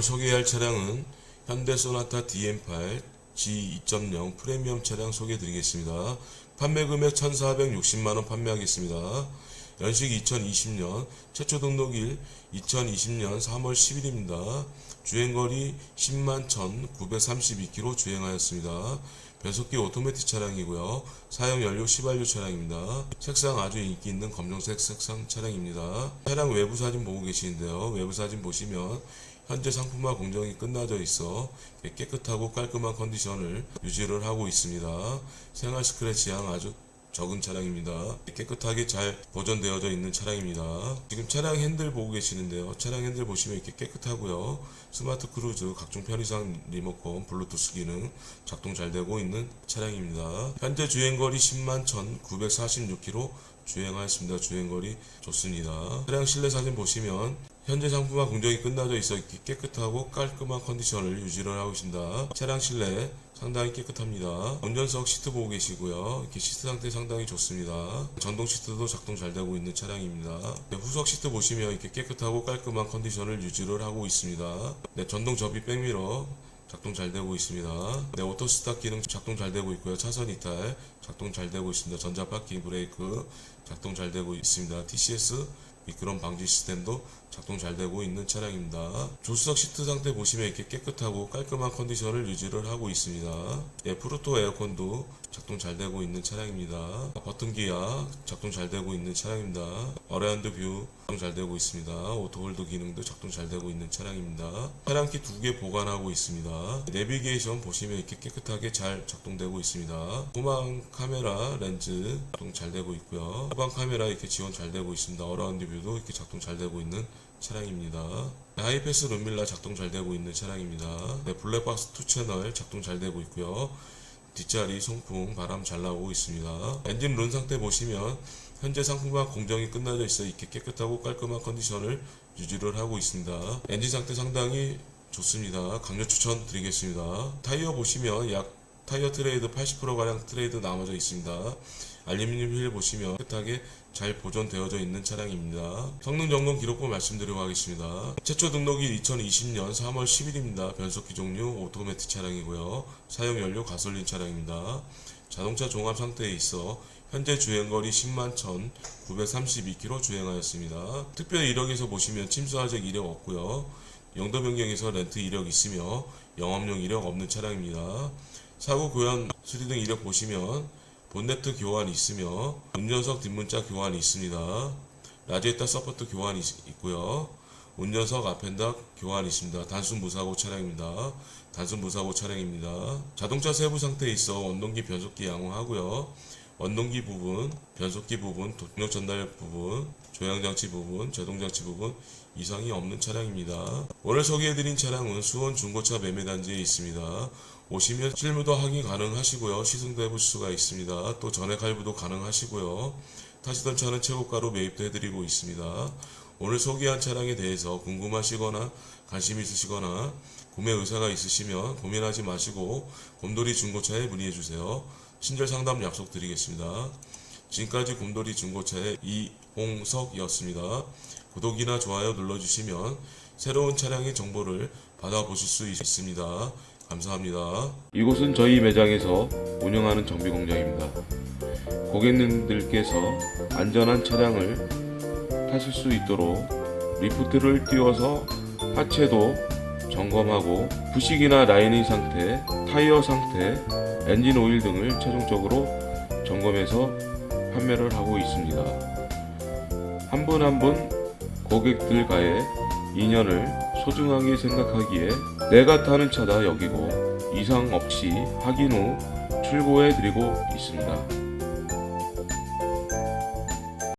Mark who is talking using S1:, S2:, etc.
S1: 오늘 소개할 차량은 현대 소나타 DM8 G2.0 프리미엄 차량 소개해 드리겠습니다. 판매 금액 1,460만원 판매하겠습니다. 연식 2020년, 최초 등록일 2020년 3월 10일입니다. 주행거리 10만 1,932km 주행하였습니다. 변속기 오토매틱 차량이고요. 사용 연료 휘발유 차량입니다. 색상 아주 인기 있는 검정색 색상 차량입니다. 차량 외부 사진 보고 계시는데요. 외부 사진 보시면 현재 상품화 공정이 끝나져 있어 깨끗하고 깔끔한 컨디션을 유지를 하고 있습니다. 생활 스크래치 양 아주 적은 차량입니다. 깨끗하게 잘 보존되어져 있는 차량입니다. 지금 차량 핸들 보고 계시는데요. 차량 핸들 보시면 이렇게 깨끗하고요. 스마트 크루즈, 각종 편의상 리모컨, 블루투스 기능 작동 잘 되고 있는 차량입니다. 현재 주행거리 10만 1,946km 주행하였습니다. 주행거리 좋습니다. 차량 실내 사진 보시면 현재 상품화 공정이 끝나져 있어 깨끗하고 깔끔한 컨디션을 유지를 하고 있습니다. 차량 실내 상당히 깨끗합니다. 운전석 시트 보고 계시고요. 이렇게 시트 상태 상당히 좋습니다. 전동 시트도 작동 잘 되고 있는 차량입니다. 네, 후석 시트 보시면 이렇게 깨끗하고 깔끔한 컨디션을 유지를 하고 있습니다. 네, 전동 접이 백미러 작동 잘 되고 있습니다. 네, 오토 스타트 기능 작동 잘 되고 있고요. 차선 이탈 작동 잘 되고 있습니다. 전자 파킹 브레이크 작동 잘 되고 있습니다. TCS 미끄럼 방지 시스템도 작동 잘 되고 있는 차량입니다. 조수석 시트 상태 보시면 이렇게 깨끗하고 깔끔한 컨디션을 유지를 하고 있습니다. 예, 프루토 에어컨도 작동 잘 되고 있는 차량입니다. 버튼 기어 작동 잘 되고 있는 차량입니다. 어라운드 뷰 작동 잘 되고 있습니다. 오토홀드 기능도 작동 잘 되고 있는 차량입니다. 차량키 두 개 보관하고 있습니다. 내비게이션 보시면 이렇게 깨끗하게 잘 작동되고 있습니다. 후방 카메라 렌즈 작동 잘 되고 있고요. 후방 카메라 이렇게 지원 잘 되고 있습니다. 어라운드 뷰도 이렇게 작동 잘 되고 있는 차량입니다. 하이패스 룸밀라 작동 잘 되고 있는 차량입니다. 네, 블랙박스 2 채널 작동 잘 되고 있고요. 뒷자리 송풍 바람 잘 나오고 있습니다. 엔진 룬 상태 보시면 현재 상품화 공정이 끝나져 있어 이렇게 깨끗하고 깔끔한 컨디션을 유지를 하고 있습니다. 엔진 상태 상당히 좋습니다. 강력 추천 드리겠습니다. 타이어 보시면 약 타이어 트레이드 80%가량 트레이드 남아져 있습니다. 알루미늄 휠 보시면 깨끗하게 잘 보존되어져 있는 차량입니다. 성능 점검 기록부 말씀드리도록 하겠습니다. 최초 등록일 2020년 3월 10일입니다. 변속기 종류 오토매틱 차량이고요. 사용 연료 가솔린 차량입니다. 자동차 종합 상태에 있어 현재 주행거리 10만 1,932km 주행하였습니다. 특별 이력에서 보시면 침수화적 이력 없고요. 영도 변경에서 렌트 이력 있으며 영업용 이력 없는 차량입니다. 사고 교환 수리 등 이력 보시면 본네트 교환이 있으며 운전석 뒷문자 교환이 있습니다. 라디에이터 서포트 교환이 있- 있고요. 운전석 앞엔다 교환이 있습니다. 단순 무사고 차량입니다. 단순 무사고 차량입니다. 자동차 세부 상태에 있어 원동기 변속기 양호하고요. 원동기 부분, 변속기 부분, 동력 전달 부분, 조향장치 부분, 제동장치 부분 이상이 없는 차량입니다. 오늘 소개해드린 차량은 수원 중고차 매매단지에 있습니다. 오시면 실무도 확인 가능하시고요. 시승도 해볼 수가 있습니다. 또 전액 할부도 가능하시고요. 타시던 차는 최고가로 매입도 해드리고 있습니다. 오늘 소개한 차량에 대해서 궁금하시거나 관심 있으시거나 구매 의사가 있으시면 고민하지 마시고 곰돌이 중고차에 문의해 주세요. 친절 상담 약속드리겠습니다. 지금까지 곰돌이 중고차의 이 홍석이었습니다. 구독이나 좋아요 눌러주시면 새로운 차량의 정보를 받아보실 수 있- 있습니다. 감사합니다.
S2: 이곳은 저희 매장에서 운영하는 정비 공장입니다. 고객님들께서 안전한 차량을 타실 수 있도록 리프트를 띄워서 하체도 점검하고 부식이나 라이닝 상태, 타이어 상태, 엔진 오일 등을 최종적으로 점검해서 판매를 하고 있습니다. 한 분 한 분 고객들과의 인연을 소중하게 생각하기에 내가 타는 차다 여기고 이상 없이 확인 후 출고해 드리고 있습니다.